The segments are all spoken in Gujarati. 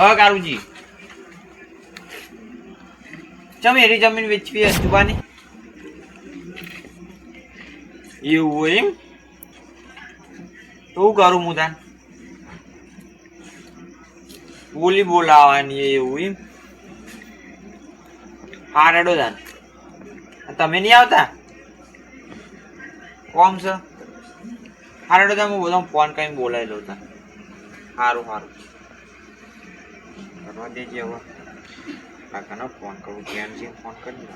હા, કારુજી. ચમ એરી જમીન વેચવી હે જુબાની? એવું હોય એમ? તો કરું હું તાન? બોલી બોલાવાની એવું એમ? હા રેડો તાન. તમે નહીં આવતા? કોમ છે? હા રેડો હું બધા ફોન કરીને બોલાવી લઉં તાન. સારું સારું કરવા દેજે હવે. કાકાનો ફોન કરું ધ્યાન છે ફોન કરી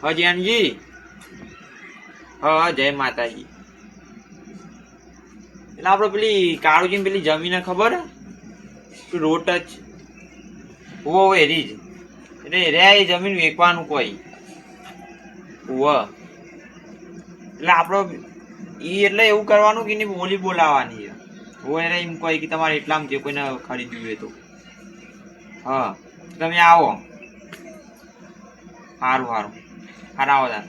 હા, જ્ઞાનજી. હા જય માતાજી. એટલે આપણે પેલી કાળુજી પેલી જમીન ખબર? રોટ જ ઓ એરી જ એટલે રે એ જમીન વેચવાનું કોઈ. ઉવ એટલે આપણો ઈ એટલે એવું કરવાનું કે એની બોલી બોલાવાની છે. હું એને એમ કહે કે તમારે એટલામાં જે કોઈને ખરીદ્યું હોય તો. હા, તમે આવો. સારું સારું સારા આવો તાર.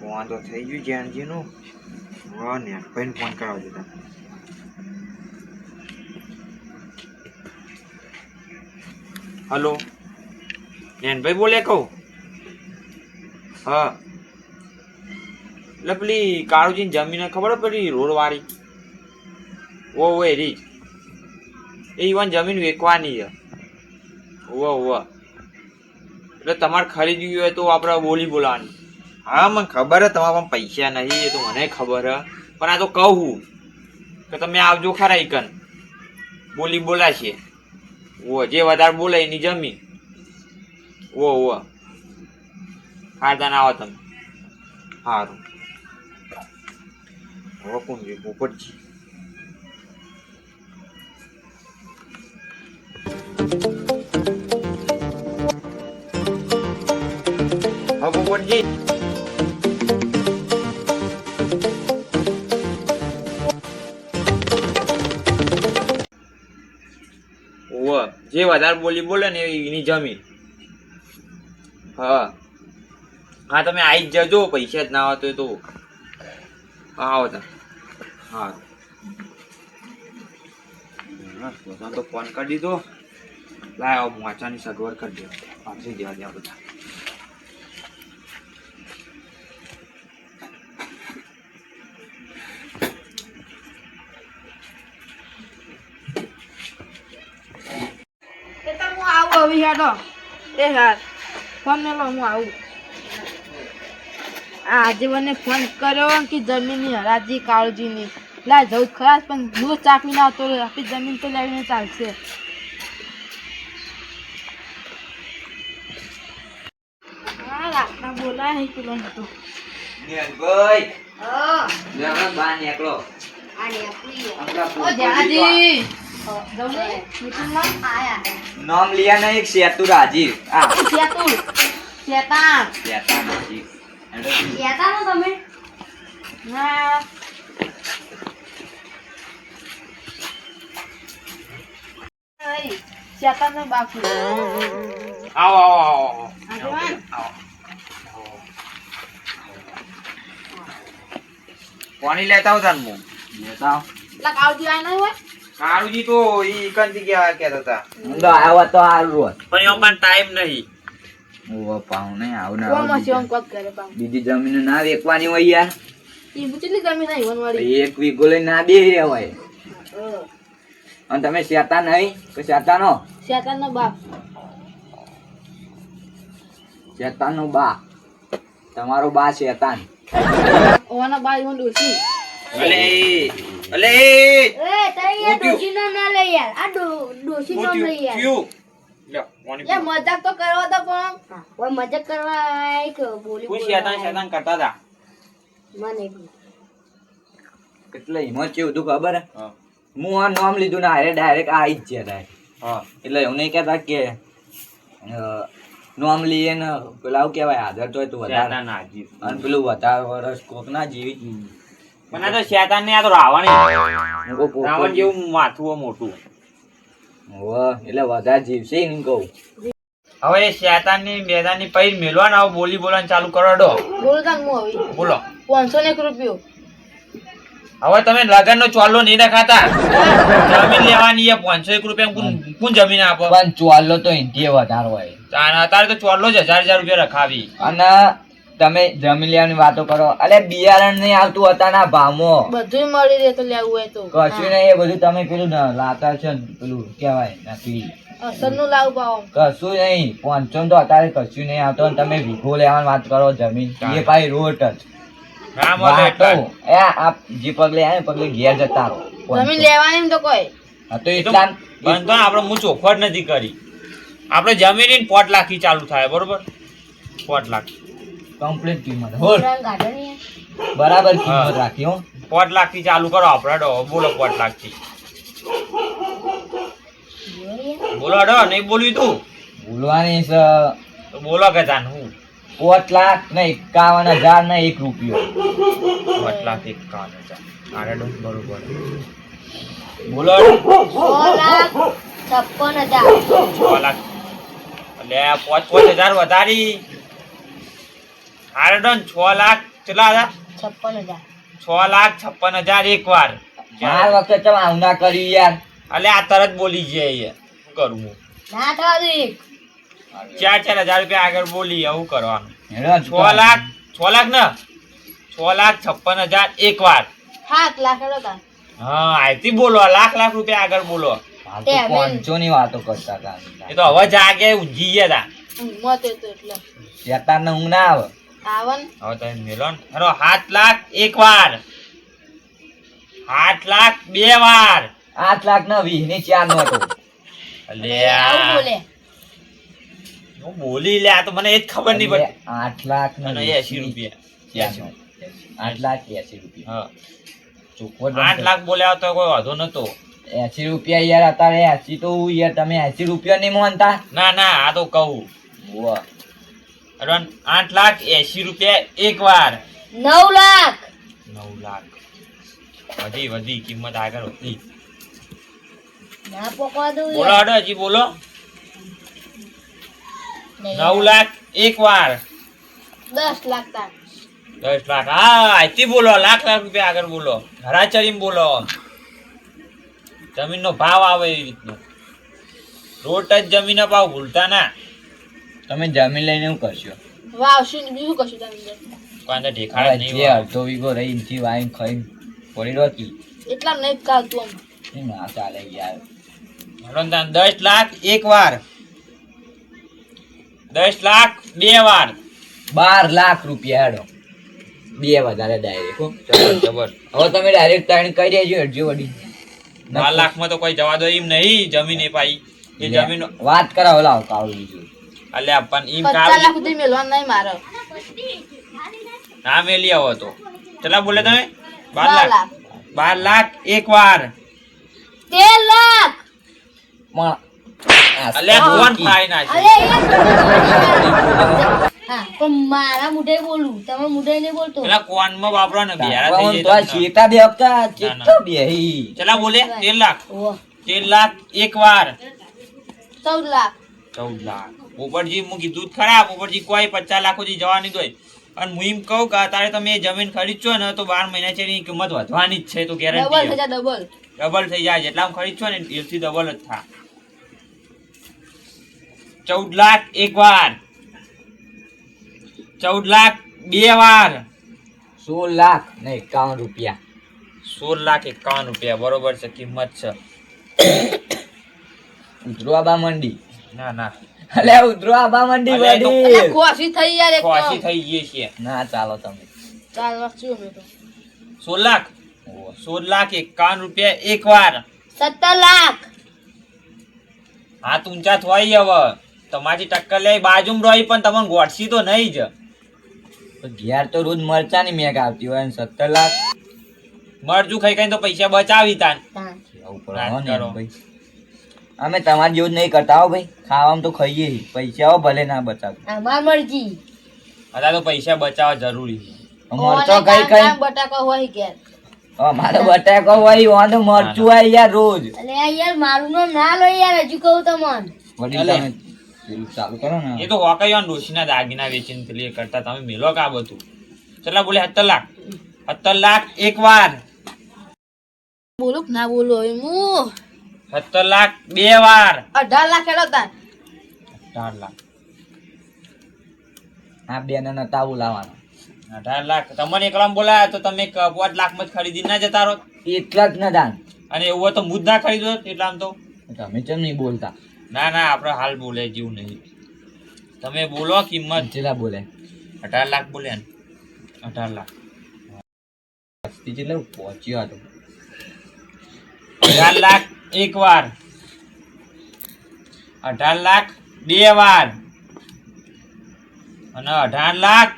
વાંધો થઈ ગયું જ્ઞાનજીનું હા, ને ભાઈને ફોન કરાવજો તાર. હલો નેનભાઈ બોલે કહું? હા. એટલે પેલી કાળુજી જમીન ખબર પેલી રોડવાળી? ઓ ઓ જ એ ઈવન જમીન વેચવાની છે. ઓ ઓ એટલે તમારે ખરીદવી હોય તો આપણે બોલી બોલાવાની. હા, મને ખબર હે, તમારા પણ પૈસા નહીં એ તો મને ખબર હે. પણ આ તો કહું કે તમે આવજો ખરા ઇકન બોલી બોલાશે. ઓ જે વધારે બોલે એની જમીન. ઓ ઓ હારદાન આવો તમે. સારું હવે કોણ હા પોપટજી જે વધારે બોલી બોલે ને એની જમીન. હા. હા તમે આવી જ જજો પૈસા જ ના હોય તો હા આવો તમે. હા. તો ફોન કરી દીધો. લાય આવો વાંચવાની સગવડ કરી દો પાછી જવા દે બધા. એ હાર. ફોન ને લો હું આવું. આજે મને ફોન કર્યો કે જમીનની હરાજી કાળજીની. લા જવું ખરાબ પણ હું ચાકવી ના તો આપણી જમીન તો લેવીને ચાલશે. બોલાય પેલો ભાઈ હા. નીકળો. નામ લિયા નહીં શેતુ રાજીવ શેતુ શેતું શેતાન. રાજીવ તમે? હા શેતાન નો બાપુ. આવો આવો આવો. આવો. પાણી લેતા આવો તાન હું લેતા આવો. પેલા કાવજી આય નહીં હોય? કાળુજી તો ઈ કંથી ગયા કહેતા હતા. તો આવ્યો તો સારું હોત. પણ એમાં ટાઈમ નહીં. ઓવો પાઉં ને કોમ આવું હશે ઓમ કોક કરે પાઉં. બીજી જમીન ના વેચવાની હોય યાર. ઈ બુચલી જમીન આઈ વનવાડી એક વીઘો લઈને ના બે હોય. અને તમે શેતા નહીં તો શેતા નો શેતાન? નો બાપ શેતાન નો બા. તમારો બા શેતાન. ઓવાનો બાપ ઈવન અલે. અલે. એ તઈ યાર ડોશી નામ ના લઈ યાર આ દોશી હું લઈ થયું લે. મજાક તો કરવા તો પણ. ઓય મજાક કરવા એક બોલી કોઈ શેતાન શેતાન કરતા હતા મને એટલે એમાં કેવું હતું ખબર હે? હું. આ નામ લીધું ને હારે ડાયરેક્ટ આવી જ છે. હા. એટલે એવું નહીં કહેતા કે નામ લઈએ ને પેલા આવું કહેવાય આદર તો હોય તો વધારે. ના જીવ. અને પેલું વધારે વરસ કોક ના જીવી. મને તો શેતાન ને આ તો રાવણ રાવણ જેવું માથું મોટું. એટલે વધારે જીવશે એમ કહું. હવે એ શેતાનની બેદાનની પૈર મેલવાના આવો બોલી બોલવાનું ચાલુ કરો ડો બોલો પાંચસો ને રૂપિયો. હવે તમે લગન નો ચોલ્લો નહીં રખાતા. જમીન લેવાની એ પાંચસો એક રૂપિયા કોણ કોણ જમીન આપો? પણ ચોલ્લો તો ઇન્ડિયા વધારે હોય. તાન અત્યારે તો ચોલ્લો જ હજાર હજાર રૂપિયા રખાવી. અને તમે જમીન લેવાની વાતો કરો. અલે બિયારણ નહીં આવતું અત્યારના ભાવમાં. બધું મળી રહે તો લેવું હોય તો. કશું નહીં એ બધું તમે પેલું ન- લાતા છે ને પેલું કહેવાય નકલી. અસરનું લાવું પાવ કશું નહીં પાંચસો તો અત્યારે કશું નહીં આવતો અને તમે વીઘો લેવાની વાત કરો જમીન. એ ભાઈ રોટ જ. ના જે પગલે આવે પગલે ઘેર જતા રહો. જમીન લેવાની તો કોઈ. તો એ તો એટલા આપણે હું ચોખવટ નથી કરી. આપણે જમીનની પોટ લાખી ચાલુ થાય બરોબર? પોટ લાખ. કમ્પ્લીટ કિંમત હોલ. બરાબર કિંમત રાખી હો. પોટ લાખથી ચાલુ કરો આપણે ડો બોલો પોટ લાખથી. બોલો ડો નહીં બોલ્યું તું. બોલવાની છે તો બોલો કે જાન હું. પોટ લાખ ને એકાવન હજાર ને એક રૂપિયો. પોટ લાખ એકાવન હજાર. આરે ડો બરોબર. બોલો છપ્પન હજાર. છ લાખ. એટલે પાંચ પાંચ હજાર વધારી. આરે ડો છ લાખ કેટલા હતા? છપ્પન હજાર. છ લાખ છપ્પન હજાર એક વાર. ચાર વખત તમે આવું ના કર્યું યાર? એટલે આ તરત બોલી જાય શું કરું હું? ના થવા દે ચાર ચાર હજાર રૂપિયા આગળ બોલી આવું કરવાનું. છ લાખ છ લાખ ને? છ લાખ છપ્પન હજાર એક વાર. સાત લાખ હેડો હા આયથી બોલો લાખ લાખ રૂપિયા આગળ બોલો. પાંચસો ની વાતો કરતા હતા. એ તો હવે જાગે ઊંઘી ગયા ઊંઘમાં તો તો એટલે. શેતાન ને ઊંઘ ના આવે. આવન હવે તમે મેલો હેરો સાત લાખ એક વાર. આઠ લાખ બે વાર. આઠ લાખ ના વીસની ચાર નો હતો બોલે. હું બોલી લે આ તો મને એ જ ખબર નહીં પડે. આઠ લાખ ને અને એસી રૂપિયા. ચાર આઠ લાખ એસી રૂપિયા. હા. ચોખ્ખો આઠ લાખ બોલ્યા તો કોઈ વાંધો નતો. એસી રૂપિયા યાર અત્યારે એસી તો યાર તમે એસી રૂપિયા નહીં માનતા? ના ના આ તો કહું. વાહ. આઠ લાખ એસી રૂપિયા એક વાર. નવ લાખ. નવ લાખ. વધી વધી કિંમત આગળ વધી. ના પકવા દઉં બોલો હડો હજી બોલો. નવ લાખ એક વાર. દસ લાખ દસ લાખ. હા અહીંથી બોલો. લાખ લાખ રૂપિયા આગળ બોલો. હરાચરીમાં બોલો. જમીનનો ભાવ આવે એવી રીતનો. રોટ જ જમીનનો ભાવ ભૂલતા ના. તમે જમીન લઈને શું કરશો? વાવશું ને બીજું કશું તમે? કોઈને ઢેખાડા નહીં જે અડધો વીઘો રહી એમથી વાઈન ખાઈને પડી રોકી એટલા નહીં ચાલતું આમ ના ચાલે યાર. હલો દસ લાખ એક વાર. દસ લાખ બે વાર. બાર લાખ રૂપિયા હેડો. બે વધારે ડાયરેક્ટ હો. જબર હવે તમે ડાયરેક્ટ તાણી કહી દેજો હેડજો વડી. બાર લાખમાં તો કોઈ જવા દો એમ નહીં જમીન એ પાઈ. એ જમીન વાત કરાવો લાવ બીજું. અલ્યા પણ એમ પચાસ લાખ સુધી મેલવા નહીં મારો. ના મેલી આવો તો. કેટલા બોલે તમે? બાર બાર લાખ. લાખ. બાર લાખ એક વાર. તેર લાખ. પણ આ અલ્યા કોણ કી. ફાઈ હા પણ મારા મુઢે બોલું. તમે મુઢે નહીં બોલતો. પેલા કોનમાં વાપરો ને બિયારા થઈ જાય તમને. શેતા બે હપ્તા કેટલા બોલે તેર લાખ. ઓહો, તેર લાખ એક વાર. ચૌદ લાખ. ચૌદ લાખ. પોપટજી હું કીધું ખરા પોપટજી કોઈ પચાસ લાખ સુધી જવા નહીં દોય અને હું એમ કહું કે અત્યારે તમે એ જમીન ખરીદશો ને તો બાર મહિના છે એની કિંમત વધવાની જ છે તો ડબલ થઈ ગેરંટી જાય ડબલ ડબલ થઈ જાય જેટલા ખરીદશો ને એથી ડબલ જ થા ચૌદ લાખ એક વાર. ચૌદ લાખ બે વાર. સોળ લાખ ને એકાવન રૂપિયા. સોળ લાખ એકાવન રૂપિયા બરોબર છે કિંમત છે. ઉતરવા મંડી. ના ના. અલે ઉધરો આબા મંડી અલા, ખોસી થઈ યાર એક ખોસી થઈ ગઈ છે. ના ચાલો તમે. ચાર લાખ મે તો. 16 લાખ? ઓહો. સોળ લાખ એકાવન રૂપિયા એક વાર. સત્તર લાખ. હાથ ઊંચા થોઈ હવે. તમારી ટક્કર લઈ બાજુમાં રહી પણ તમને ગોઠસી તો નહીં જ. તો ઘેર તો રોજ મરચાની મેઘ આવતી હોય ને સત્તર લાખ. મરજુ ખાઈ ખાઈ તો પૈસા બચાવી તાન. ને કરો. ભાઈ. અમે તમારી જેવું જ નહીં કરતા હો ભાઈ. ખાવામાં તો ખાઈએ પૈસાઓ ભલે ના બચાવ. અમાર મરજી. અલા તો પૈસા બચાવવા જરૂરી મરચો કઈ કઈ? બટાકો બટાકા હોય ઘેર અમારો બટાકો હોય વાંધો મરચું હોય યાર રોજ. અલે યાર મારું નામ ના લો યાર હજુ કહું તમને. અલે. તમે પેલું ચાલુ કરો ને. એ તો હોકૈયા ડોશીના દાગીના વેચીને પેલી કરતા તમે મેલો કા બધું? ચલા બોલે સત્તર લાખ. સત્તર લાખ એક વાર. બોલો ના બોલો હું સત્તર લાખ બે વાર. અઢાર લાખ હેડો તાર. અઢાર લાખ. આ બે ને નતા બોલાવાના અઢાર લાખ. તમને એકલામ બોલાયા તો તમે પાંચ લાખમાં જ ખરીદી ના જતા રહો. એટલા જ ના દાન. અને એવું હોય તો મુદ ના ખરીદો એટલામાં તો. તમે કેમ નહીં બોલતા? ના ના આપણે હાલ બોલે જેવું નહીં. તમે બોલો કિંમત. કેટલા બોલે? અઢાર લાખ બોલે ને. અઢાર લાખ. કેટલે પહોંચ્યો હતો અઢાર લાખ એક વાર અઢાર લાખ બે વાર. અને અઢાર લાખ.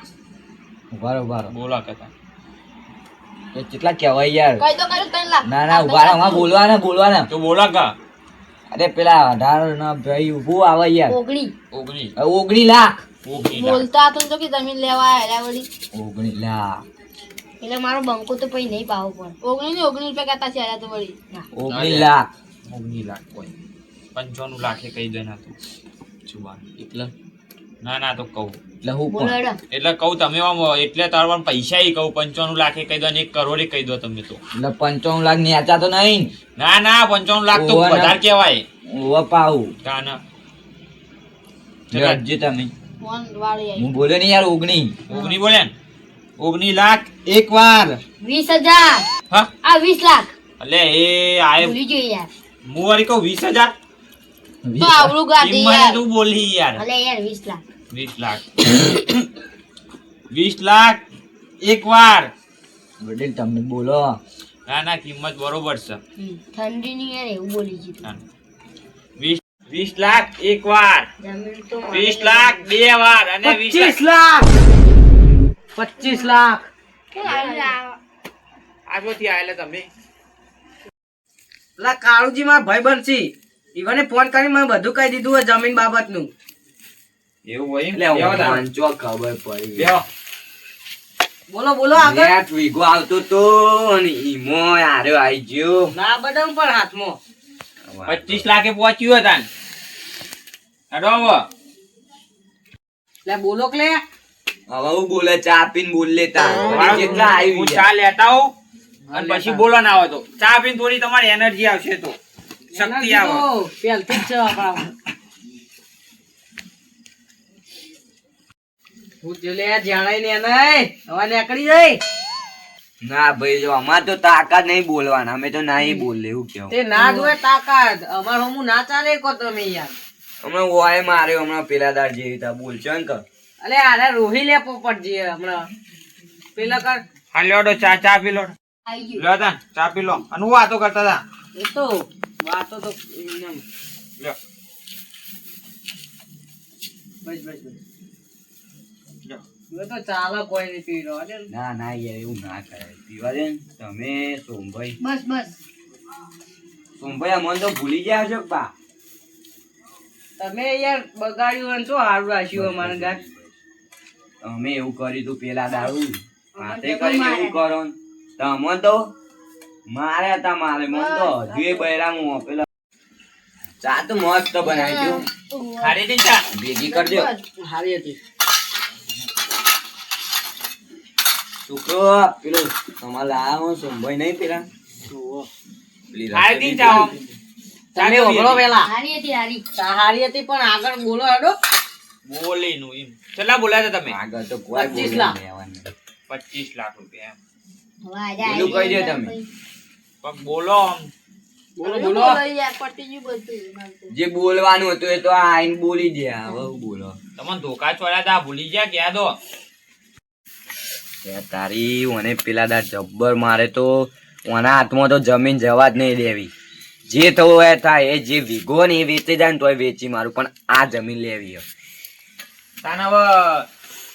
ઉભારો ઉભારો. બોલો કહેતા કેટલા કહેવાય યાર? ત્રણ લાખ. ના ના ઉભારો આમાં બોલવાના બોલવાના. તો બોલા કા. અરે પેલા અઢાર ના ભાઈ ઉભું આવે યાર. ઓગણી. ઓગણી. ઓગણી લાખ. બોલતા તો તો કે જમીન લેવા આવ્યા વળી. ઓગણી લાખ. એટલે મારો બંકો તો પછી નહીં પાવો પણ. ઓગણી ને ઓગણી રૂપિયા કહેતા છે આયા તો વળી. ઓગણી લાખ. ઓગણી લાખ હોય પંચાણું લાખે કહી દે ના જુવાન એટલે? ના ના તો કહું. એટલે હું પણ. એટલે કહું તમે આમ એટલે તારા પૈસા કહું. પંચાણું લાખે કહી દો એક કરોડે કહી દો તમે તો. એટલે પંચાણું લાખ નેચા તો નહીં. ના ના પંચાણું લાખ તો વધારે કહેવાય. ઓવા પાવું કા ના. રાખજો તમે. હું બોલે નહીં યાર ઓગણી. ઓગણી બોલે ને? ઓગણી લાખ એક વાર. વીસ હજાર. હા? વીસ લાખ. એટલે એ આ ભૂલી ગયો યાર. હું વળી કહું વીસ હજાર? તો આવડું ગાડી યાર. તું બોલી યાર. અલે યાર વીસ લાખ. 20 લાખ. 20 લાખ એક વાર. વડીલ તમે બોલો. ના ના કિંમત બરોબર છે. ઠંડી ની યાર એવું બોલી ના. વીસ વીસ લાખ એક વાર. જમીન તો મારે વીસ લાખ બે વાર અને વીસ લાખ. લાખ. પચીસ લાખ. આગળથી આયેલા તમે? પેલા કાળુજી મારા ભાઈ બનશી ઈવને ફોન કરી મને બધું કહી દીધું હોય જમીન બાબતનું. એવું હોય એટલે વાંચો ખબર પડી. બોલો બોલો આગળ. નેટ વીગો આવતો તો અને ઈમો આરે આઈ ગયો. ના બદામ પણ હાથમાં. પચીસ લાખે પહોંચ્યું હતા હવે. લે બોલો કે લે. હવે હું બોલે ચા પીને બોલ લેતા કેટલા આવી હું આવી ચા લેતા આવું. હા, અને પછી બોલો ના આવે તો. ચા પીને થોડી તમારી એનર્જી આવશે તો. શક્તિ આવે. પહેલથી જ છે આપણા. હું જો લે જાણાય ને એને. હવે નીકળી જાય ના ભાઈ જો અમાર તો તાકાત નહીં બોલવાના. અમે તો નહીં બોલે એવું કેવું? તે ના જોવે તાકાત. અમાર હમું ના ચાલે કો તમે યાર. હમણાં વાય માર્યો હમણાં પેલા દાર જેવી રીતે. બોલ છે કે અલે આને રોહી લે પોપટ જે હમણાં. પેલા કર. હાલ્યો તો ચા ચા પી લો આવી ગયું. લ્યો તા ચા પી લો. અને હું વાતો કરતા હતા એ તો વાતો તો લ્યો. બસ બસ બસ. તો ચાલે કોઈ નહીં પી રહ્યો ના. ના યાર એવું ના કરાય. પીવા દે ને. તમે સોમભાઈ. બસ બસ. સોમભાઈ અમને તો ભૂલી ગયા છો બા. તમે યાર બગાડ્યું અને શું હારું રાખ્યું અમારે ગાત તમે એવું કર્યું તું પેલા દારૂ. હાથે મારે. એવું કરો ને. તમે તો મારે હતા મારે મને તો હજુ એ પેલા ચા તો મસ્ત બનાવી દઉં ખારી દે ચા? ભેગી કરજો. હારી હતી. છોકરો પેલો તમારે લાયા હું સંભાઈ નહીં પેલા. રસોઈ ચા તમે ઓગળો પેલા. હારી હતી હારી. હારી હતી પણ આગળ બોલો હેડો. બોલી નું એમ. કેટલા બોલ્યા હતા તમે? આગળ તો કોઈ બોલી લાખ. લેવાનું. પચીસ લાખ રૂપિયા પેલું કહી દો તમે. પણ બોલો બોલો બોલો. બોલો યાર પટી ગયું બધું મારે તો. જે બોલવાનું હતું એ તો આ આઈને બોલી દે હવે બોલો. તમને ધોકા છોડ્યા હતા ભૂલી ગયા ક્યાં દો તારી મને પેલા દા જબ્બર મારે તો ઓના હાથમાં તો જમીન જવા જ નહીં દેવી. જે થવું એ થાય એ જે વીઘો ને એ વેચી જાય ને તોય વેચી મારું પણ આ જમીન લેવી છે. હવે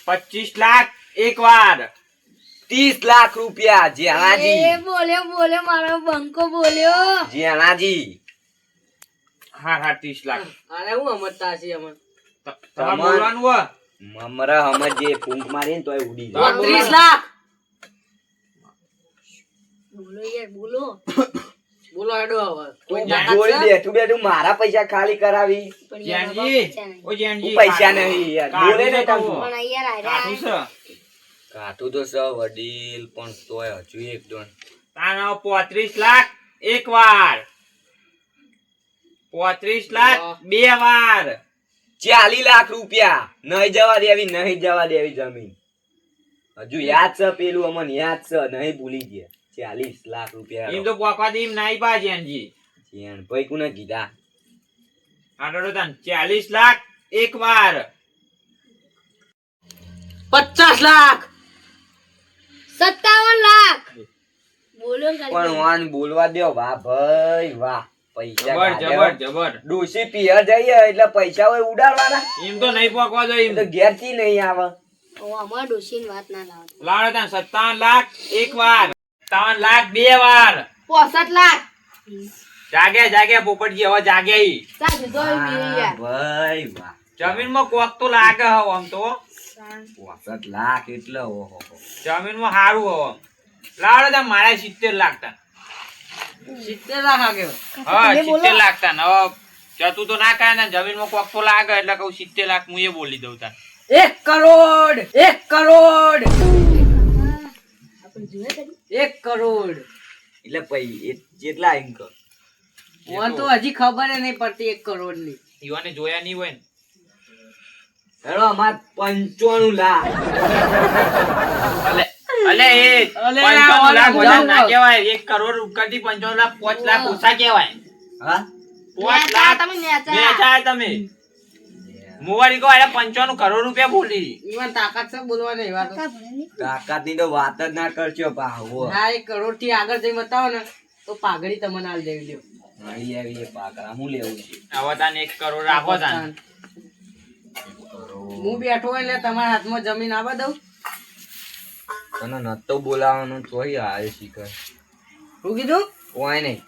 પચીસ લાખ એક વાર. ત્રીસ લાખ રૂપિયા એ બોલ્યો બોલ્યો મારો બંકો બોલ્યો. જેણાજી હા હા ત્રીસ લાખ. અરે હું સમજતા છીએ અમર તમારે બોલવાનું હોય? મમરા હમજ ફૂંક મારી તોય ઉડી જાય ત્રીસ લાખ. બોલો યાર બોલો. બોલો હેડો હવે. તું તાકાત જોઈ છે? બેઠું બેઠું મારા પૈસા ખાલી કરાવી. પૈસા નહીં. યાર બોલે ને પણ યાર છે. કાઠું તો સ વડીલ પણ તોય હજુ એક દોન તાનો પોત્રીસ લાખ એક વાર. પોત્રીસ લાખ બે વાર. ચાલી લાખ રૂપિયા. નહીં જવા દેવી નહીં જવા દેવી જમીન. હજુ યાદ છે પેલું અમને યાદ છે નહીં ભૂલી ગયા. ચાલીસ લાખ એમ તો પોકવા દીમ એમ નાઈ પા જેનજી જેન ભાઈ કુને કીધા? આટલો તાન ચાલીસ લાખ એક વાર. પચાસ લાખ. સત્તાવન લાખ. બોલો પણ વાન બોલવા દો વાહ ભાઈ વાહ. પૈસા જબર જબર ડોશી પિયર જઈએ એટલે પૈસા હોય ઉડાડવાના. એમ તો નહીં પોકવા જોઈએ એમ. તો ઘેરથી નહીં આવે. ઓ, અમારા ડોશીની વાત ના લાવો લાડો તાન સત્તાવન લાખ એક વાર. સત્તાવન લાખ બે વાર. પોસઠ લાખ. જાગે જાગે પોપટજી હવે જાગે ઈ. ચાલ દીધો એ બી વાહ જમીન ભાઈ વાહ. જમીનમાં કોક તો લાગે હવે આમ તો. પોસઠ લાખ એટલે ઓહો જમીનમાં સારું હવે લાડો તાન મારા સિત્તેર લાખ તાન સિત્તેર લાખ આગે હા સિત્તેર લાખ તાન હવે જતું તો ના કાંઈ જમીન જમીનમાં કોક તો લાગે એટલે કહું સિત્તેર લાખ હું એ બોલી દઉં તા એક કરોડ એક કરોડ. એક કરોડ. એટલે પૈ એ જેટલા ઇન્કમ મને તો હજી ખબર નહીં પડતી એક કરોડની યુવાને જોયા નહીં હોય ને. હેડો અમાર પંચાણું લાખ. અલે અલે એ અલે, લાખ વધારે ના કહેવાય. એક કરોડ ઉપરથી પંચાવન લાખ પાંચ લાખ ઓછા કહેવાય. હા? પાંચ લાખ તમે નેચા. તમે. મુવાડી કહો એટલે પંચાવન કરોડ રૂપિયા બોલી. ઈવન તાકાત છે બોલવાની એવા તો. તાકાતની તો વાત જ ના કરજો પાહો. હા એક કરોડથી આગળ જઈ બતાવો ને તો પાઘડી તમને આલ દેવી દો આવી એ હું લેવું છે? હવે એક કરોડ આપો તાન. હું બેઠો એટલે તમારા હાથમાં જમીન આવવા દઉં. તને નતો બોલાવાનું તોય આવે શીખર. શું કીધું? કોઈ નહીં.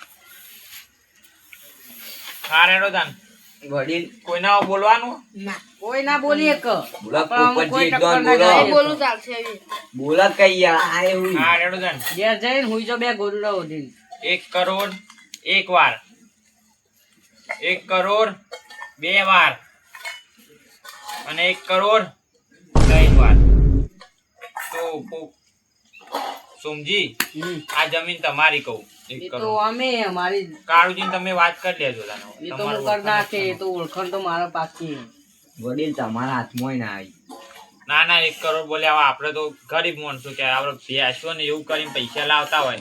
હા રેડો તાન. વડીલ. કોઈના બોલવાનું? ના. કોઈ ના બોલી એક. કોઈ ટક્કર ના જાય. બોલું ચાલશે બોલા કઈ યાર આ એવું હા. રેડો તાન. ઘેર જઈને હુઈ જો બે ગોદડા ઓઢીને. એક કરોડ એક વાર. એક કરોડ બે વાર. અને એક કરોડ વાર. તો પો- સોમજી આ જમીન તમારી કહું. તો અમે અમારી કાળુજી તમે વાત કરી લેજો એ તો હું કર નાખે એ તો ઓળખાણ તો મારા પાકી વડીલ તમારા હાથમાં ના આવી. ના ના એક કરોડ બોલ્યા હવે આપણે તો ગરીબ માણસો કે આપણે ભેંસો ને એવું કરીને પૈસા લાવતા હોય.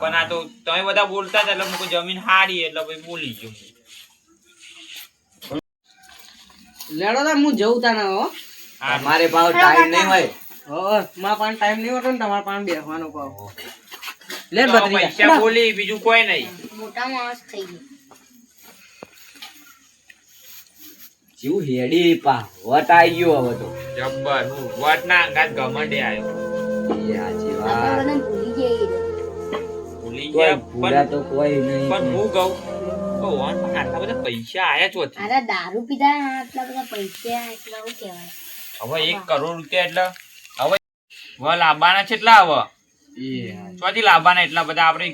પણ આ તો તમે બધા બોલતા હતા એટલે મુકો જમીન હારી એટલે પછી બોલી ગયો લેડો તા હું જઉં તાને હો. મારે તમારે ભાવ ટાઈમ નહીં હોય. હો મારા પાસે ટાઈમ નહીં હોતો ને તમારા પાસે બેસવાનો પાવ લે બત્રી પૈસા બોલી બીજું કોઈ નહીં. મોટા માણસ થઈ ગયો. જેવું હેડી પા વટ આઈ ગયો હવે તો. જબ્બર. હું વટના અંગાત ગમંડે આવ્યો એ વાત. ભૂલી જઈએ. ભૂલી ગયા પણ તો કોઈ નહીં. પણ હું પણ આટલા બધા પૈસા આયા ચોથી અરે દારૂ પીધા આટલા બધા પૈસા એટલા શું કહેવાય. હવે એક કરોડ રૂપિયા એટલે હવે હવે લાવવાના છે એટલા હવે ચોથી લાવવાના એટલા બધા? આપણે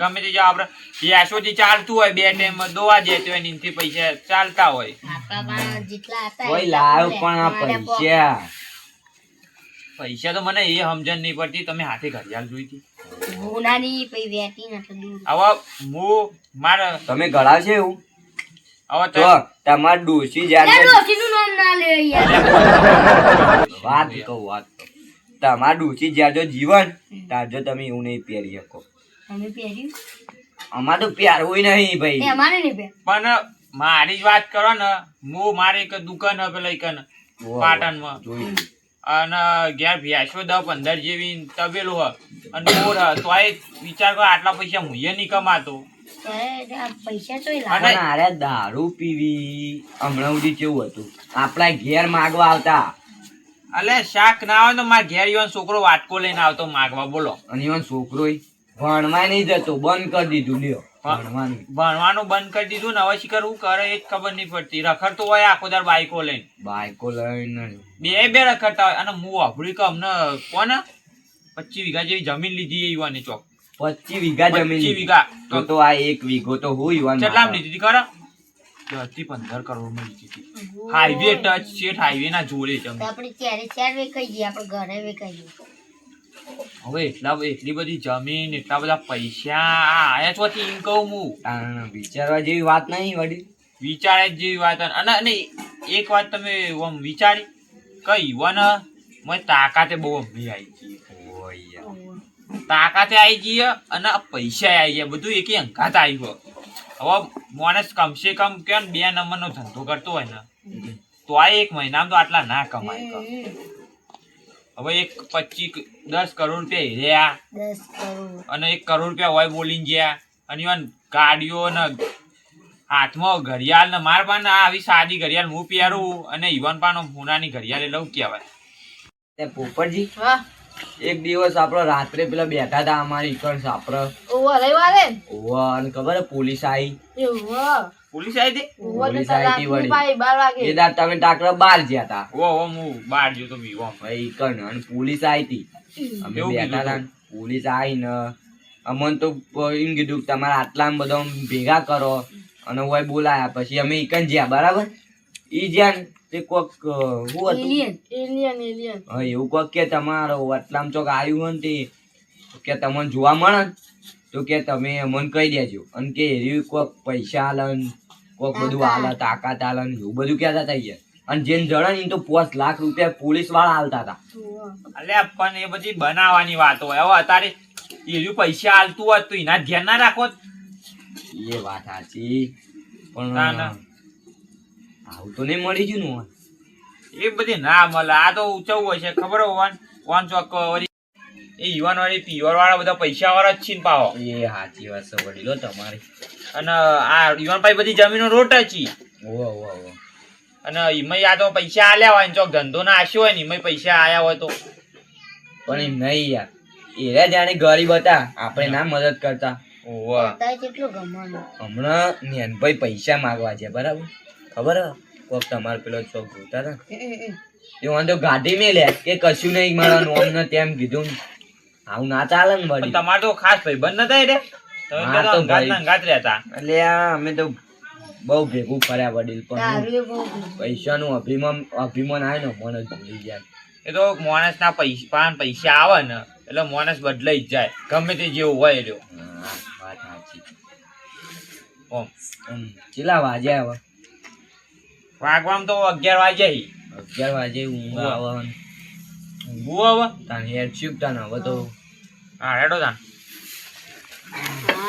ગમે તે જો આપણે યાશોથી ચાલતું હોય બે ટાઈમ દોવા જતો હોય ને થી પૈસા ચાલતા હોય. જેટલા હતા લાવ પણ આ પૈસા. પૈસા તો મને એ સમજણ નહીં પડતી. તમે હાથે ઘડિયાળ જોઈ હતી. ભૂનાની વેટી દૂર. મારે તમે ગળાવશો એવું? હવે તો. તમાર ડોસી ડોશીનું નામ ના લે યાર. વાત કહું વાત તમાર ડોશી જ્યારે જીવન ત્યારે જો તમે એવું નહીં પહેરી શકો. અમારે પહેર્યું? અમાર તો પહેરવું નહીં ભાઈ. અમારે નહીં પહેર પણ મારી જ વાત કરો ને હું મારે એક દુકાન પેલા એક પાટણમાં. જોઈ અને ઘેર ભેંસો દસ પંદર જેવી તબેલું હ અને મોર હ તો આ વિચાર કરો આટલા પૈસા હું નહીં કમાતો. લાવે દારૂ પીવી હમણાં સુધી કેવું હતું? આપણા ઘેર માગવા આવતા. અલે શાક ના આવે તો મારા ઘેર ઈવન છોકરો વાટકો લઈને આવતો માગવા બોલો. અને ઈવન છોકરો ભણવા નહીં જતો બંધ કરી દીધું લ્યો. ભણવાનું. ભણવાનું બંધ કરી દીધું ને હવે શિખર હું કરે એ જ ખબર નહીં પડતી. રખડતો હોય આખો દર બાઈકો લઈને. બાઈકો લઈને બે બે રખડતા હોય. અને હું વાપરી કે અમને કોને? પચીસ વીઘા જેવી જમીન લીધી યુવાને ચોક. પચીસ વીઘા જમીન પચીસ વીઘા. તો તો આ એક વીઘો તો હું યુવાન કેટલા લીધી હતી ખરા દસથી પંદર કરોડમાં લીધી હતી. હાઈવે ટચ છે હાઈવે ના જોડે જમીન આપણે ચારે ચાર વેચાઈ જઈએ આપણે ઘરે વેચાઈ જઈએ હવે એટલા એટલી બધી જમીન એટલા બધા પૈસા આ આયા ચોથી એમ કહું હું. વિચારવા જેવી વાત નહીં વડી વિચારે જ જેવી વાત અને અને એક વાત તમે આમ વિચારી. કઈ વન મને તાકાતે બહુ અમી આવી ગઈ તાકાતે આવી ગઈ અને પૈસા આવી ગયા બધું એકે આવી ગયો હવે માણસ કમસે કમ કે બે નંબરનો ધંધો કરતો હોય ને તો આ એક મહિનામાં તો આટલા ના કમાય. હવે એક પચીસ દસ કરોડ રૂપિયા હેર્યા અને એક કરોડ રૂપિયા હોય બોલીને ગયા. અને ઇવન ગાડીઓ ને હાથમાં ઘડિયાળ ને માર પાન આવી સાદી ઘડિયાળ હું પહેરું અને ઈવન પાનો હુનાની ઘડિયાળ લઉં કહેવાય. તે પોપટજી હા. એક દિવસ આપડે રાત્રે પેલા બેઠા હતા અમારી ઈકણ સાપરે. ઓવા રવિવારે? ઓવા અને ખબર હે પોલીસ આવી. પોલીસ આવી હતી? પોલીસ આવી હતી વળી. બાર વાગે. એ તમે ટાકરા બાર જ્યા હતા ઓ ઓ હું બાર જ્યો તો બીવો ભાઈ કણ અને પોલીસ આવી હતી. અમે બેઠા હતા પોલીસ આવી ને અમને તો એમ કીધું કે તમારા આટલા બધા ભેગા કરો અને હોય બોલાયા. પછી અમે ઇકન જ્યા બરાબર? ઈ જ્યાં ને તે કોક હું હતું? એલિયન એલિયન એલિયન હા એવું કોક કે તમારો આટલામ ચોક આવ્યું હોય ને તે કે તમને જોવા મળે ને તો કે તમે અમને કહી દેજો. અને કે એવી કોક પૈસા લઈને ને કોક બધું આલે તાકાત ને એવું બધું કહેતા હતા યાર અને જેને જણે ને તો પાંચ લાખ રૂપિયા પોલીસવાળા હાલતા હતા. અલ્યા પણ એ બધી બનાવવાની વાત હોય. હવે અત્યારે એર્યું પૈસા હાલતું હોત તો એના ધ્યાન ના રાખો એ વાત સાચી. પણ ના, ના. આવું તો નહીં મળી ગયું ને એ બધી ના મળે. આ તો ઉચવું હોય છે. ખબર હોવાન વન ચોક વળી. એ યુવાન વાળી પીવર વાળા બધા પૈસા વાળા જ છીન પાવો એ સાચી વાત છે વડીલો તમારી. અને આ યુવાનભાઈ બધી જમીનો રોટ ઓહો. અને એમાં આ તો પૈસા આલ્યા હોય ચોક ધંધો ના આશ્યો હોય ને એમાં પૈસા આયા હોય તો. પણ એમ નહીં યાર. એરા જાણે ગરીબ હતા. આપણે ના મદદ કરતા. હમણાં નેનભાઈ પૈસા માંગવા છે બરાબર? ખબર? કોક તમારે પેલો ચોક જોતા હતા? એ વાંધો ગાડી મેં લે. કે કશું નહીં મારા નોમ ને તેમ કીધું આવું ના ચાલે ને તમારે તો ખાસ ભાઈ બંધ નતા એટલે અમે તો બહુ ભેગું ફર્યા વડીલ પણ દારૂ એ બહુ પીધું. પૈસાનું અભિમાન અભિમાન આવે ને મને ભૂલી જાય એ તો માણસ પૈસા પૈસા આવે ને એટલે માણસ બદલાઈ જાય. ગમે તે જેવું હોય રહ્યો. હા, વાત સાચી. ઓમ. કેટલા વાગ્યા આવે? વાગવામાં તો અગિયાર વાગે અગિયાર વાગે ઊંઘ આવે. ઊંઘું આવે હવે? તાન હેડ શિફ્ટ તાન હવે તો. હા હેડો તાન.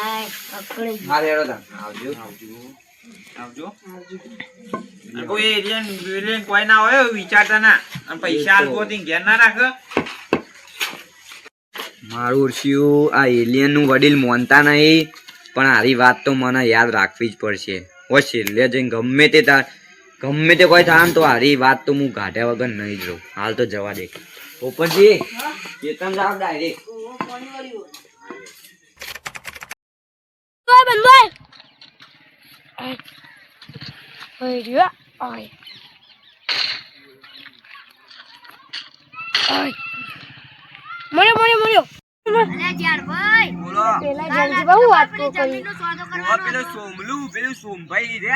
હાય, પકડી. ગયું. હા હેડો તાન આવજો. આવજો. અને કોઈ એલિયન બેલિયન કોઈ ના હોય વિચારતા ના. અને પૈસા આલવો તો. ઘેર ના રાખ. મારું ઉર્સ્યું આ એલિયનનું વડીલ માનતા નહીં. પણ આરી વાત તો મને યાદ રાખવી જ પડશે. ઓ છેલ્લે જઈને ગમે તે તાર ગમે તે કોઈ થાય તો આરી વાત તો હું ગાઢ્યા વગર નહીં જ રહું. હાલ તો જવા દે. પોપટજી ચેતન જાવ ડાયરેક્ટ ઓવા પાણી વાળી હોય. અલ્યા ઝાડભાઈ, બોલો આપણે જમીનનો સોદો કરવાનો પેલો સોમલું પેલું સોમભાઈ રહ્યા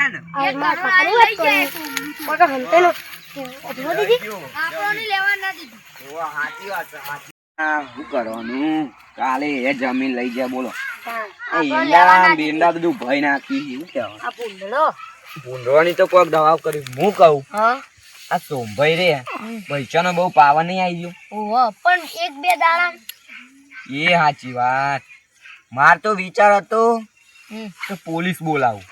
ને એક ઘરવાળી Ôi Ôi આપણો નહીં લેવા ના દીધું હા, શું કરવાનું કાલે એ જમીન લઈ જાય બોલો. ઈંડા બીંડા બધું ભય નાખી શું કહેવાય આ પૂંડળો ભૂંડવાની તો કોઈક દવા કરી હું કહું આ સોમભાઈ રે પૈસાનો બહુ પાવા નહીં આવી ગયો. ઓહો પણ એક બે દાડા એ સાચી વાત. માર તો વિચાર હતો. કે પોલીસ બોલાવું.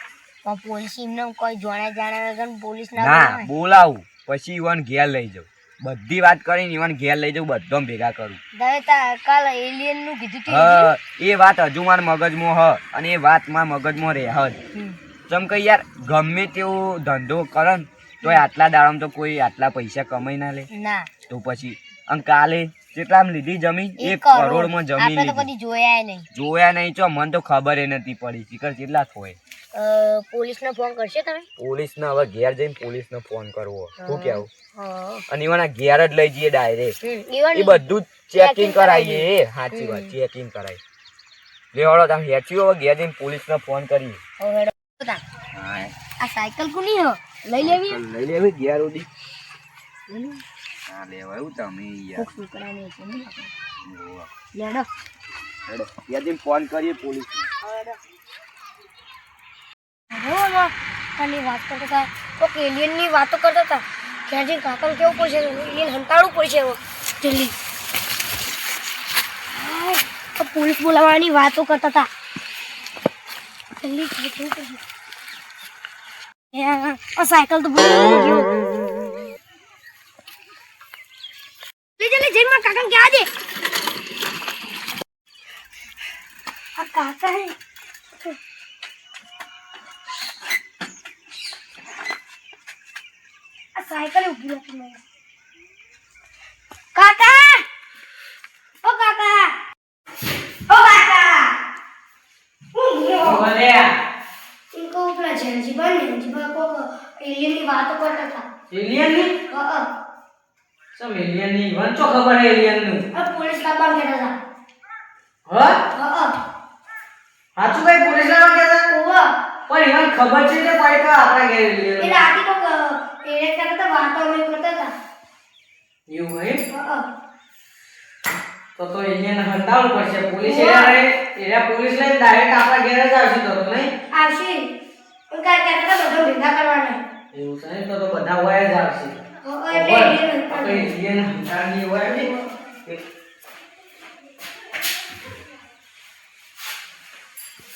પણ પોલીસ એમને કોઈ જોણે જાણે વગર પોલીસ ના ના બોલાવું. પછી ઈવન ઘેર લઈ જાઉં. બધી વાત કરીને ઈવન ઘેર લઈ જવું બધો ભેગા કરું. કાલ એલિયનનું કીધું હા એ વાત હજુ માર મગજમાં હ અને એ વાત માર મગજમાં રહે હજ ચમ કે યાર ગમે તેવો ધંધો કરે તોય આટલા દાડામાં તો કોઈ આટલા પૈસા કમાઈ ના લે. ના. તો પછી અને કાલે કેટલામ લીધી જમીન એક જમીન તો લીધી. કદી જોયા નહીં. જોયા નહીં ચો મને તો ખબર એ નથી પડી શીખર કેટલા થોય પોલીસ નો ફોન કરશે તમે? પોલીસને હવે ઘેર જઈને પોલીસને ફોન કરવો. શું કેવું? અને ઈવાના ઘેર જ લઈ જઈએ ડાયરેક્ટ. એ બધું ચેકિંગ કરાવીએ. કરાવીએ સાચી વાત ચેકિંગ કરાય લેવાડો તમે હેચ્યું હવે ઘેર જઈને પોલીસને ફોન કરી હવે હેડો તા. હા આ સાયકલ કોની હો? લઈ લેવી? લઈ લેવી ઘેર ઉડી હા લેવા એવું તમે યાર. કોક છે ને આપણે. લેડો. હેડો જઈને ફોન કરીએ પોલીસ હવે ખાલી વાત કરતા હતા. કોઈક એલિયનની વાતો કરતા હતા. ત્યાં કાકાને કેવું પડશે એલિયન હંતાડવું પડશે એવો જલ્દી. પોલીસ બોલાવવાની વાતો કરતા હતા. સાયકલ તો ભૂલી જઈને મારા દે આ કાકા સાયકલ ઊભી રાખી મેં. કાકા! ઓ કાકા! ઓ કાકા! ગયો બોલ્યા ઇनको પેલા જેનજીબા ને કો એલિયનની વાતો કરતા હતા. એલિયનની હા. સમ એલિયનની વંચો ખબર હે એલિયનનું આ પોલીસ લાબા કેતા હતા. હા? હા સાચું કઈ પોલીસ લાબા કેતા હતા? ઓવા પણ ઈવન ખબર છે કે પાઈકા આપણા ઘેર એલિયન એને વાતો અમે કરતા હતા એવું હે. તો તો એને હંતાવવું પડશે. પોલીસ એરિયા રે પોલીસ લઈને ડાયરેક્ટ આપણા ઘેર જ આવશે તો નહીં? આવશે. પણ કાય હતા બધા ભેગા કરવાના. એવું છે તો તો બધા હોય જ આવશે. આપણે હતા એલિયન હોય ને?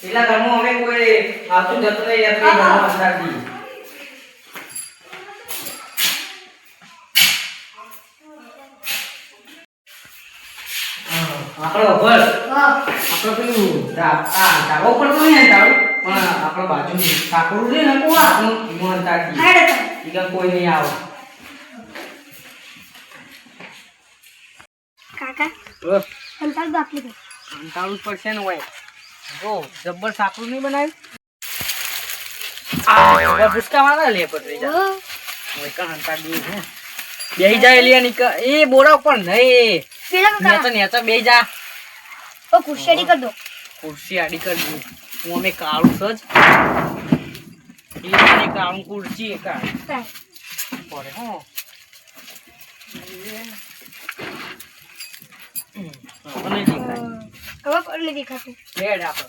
પેલા ઘરમાં અમે કોઈ આવતું જતું નહીં એટલે ઘરમાં હંતાડી આપણો ભર આપણો પેલું આ ડાબો પડતો નહીં ને દારૂ પણ આપણો બાજુ ઠાકોર છે ને કોણ આપણું ઈમોન તાકી હાડ ઈ કાં કોઈ નહીં આવે. કાકા કંટાળ દાખલી દે કંટાળ પડશે ને ભાઈ જો જબ્બર સાકરું નહીં બનાવ્યું? આ ભૂસકા મારા લે પટરી જા. ઓ હોય કાં છે બેહી જાય લે એ બોરા ઉપર નહીં. પેલા કાકા. નેચો બેહી જા. ઓ ખુરશી અડી કર દો. ખુરશી આડી કરી દઉં. હું અમે કાળું સજ એ કાળું ખુરશી એ કાળું પડે હો. મને દેખાય. હવે કોણ દેખાતું? બેડ આપણે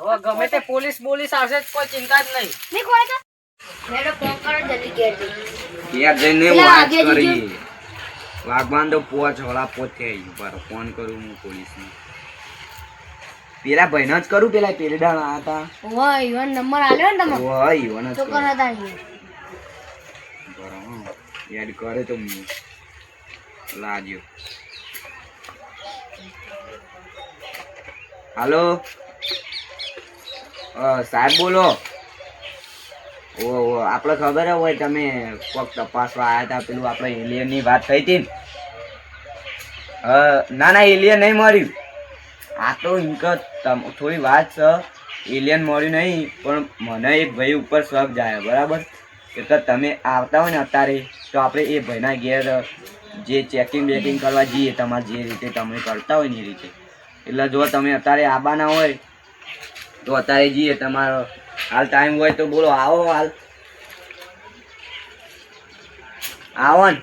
હવે ગમે તે પોલીસ બોલીસ આવશે કોઈ ચિંતા જ નહીં. નહીં કોઈ કા મેડો ફોન કરો જલ્દી ઘેર જઈ ઘેર જઈને વાત કરી વાગવાન તો પોચ વળા પોચ થઈ ગયું પર ફોન કરું હું પોલીસને. પેલા ભાઈને જ કરું પેલા પેલડા હતા. ઓય ઈવન નંબર આલ્યો ને તમે? ઓય ઈવન જ તો તાણી યાદ કરે તો હું લાગ્યો. હાલો? સાહેબ બોલો. ઓ ઓ આપણે ખબર હોય તમે કોક તપાસવા આવ્યા હતા પેલું આપણે એલિયનની વાત થઈ હતી ને. ના એલિયન નહીં મળ્યું. આ તો ઇનક થોડી વાત છે એલિયન મળ્યું નહીં, પણ મને એક ભાઈ ઉપર શક જાય, બરાબર? એટલે તમે આવતા હોય ને અત્યારે, તો આપણે એ ભાઈના ઘેર જે ચેકિંગ બેકિંગ કરવા જઈએ, તમારે જે રીતે તમે કરતા હોય ને એ રીતે. એટલે જો તમે અત્યારે આવવાના હોય, તો અત્યારે જઈએ, તમારો હાલ ટાઈમ હોય તો બોલો આવો હાલ. આવો ને.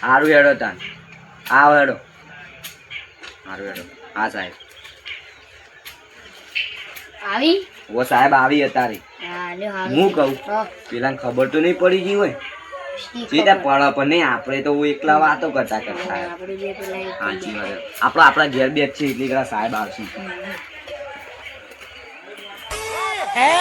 સારું હેડો તાન. આવો હેડો. સારું હેડો. હા સાહેબ. આવી? ઓ સાહેબ આવી અત્યારે. હા કહું? પેલા ખબર તો નહીં પડી ગઈ હોય. સીધા ખબર. પણ નહીં? આપણે તો એકલા વાતો કરતા કરતા. સાચી વાત. આપણે આપણા ઘેર બેઠ છે એટલી કડા સાહેબ આવશે. Hey.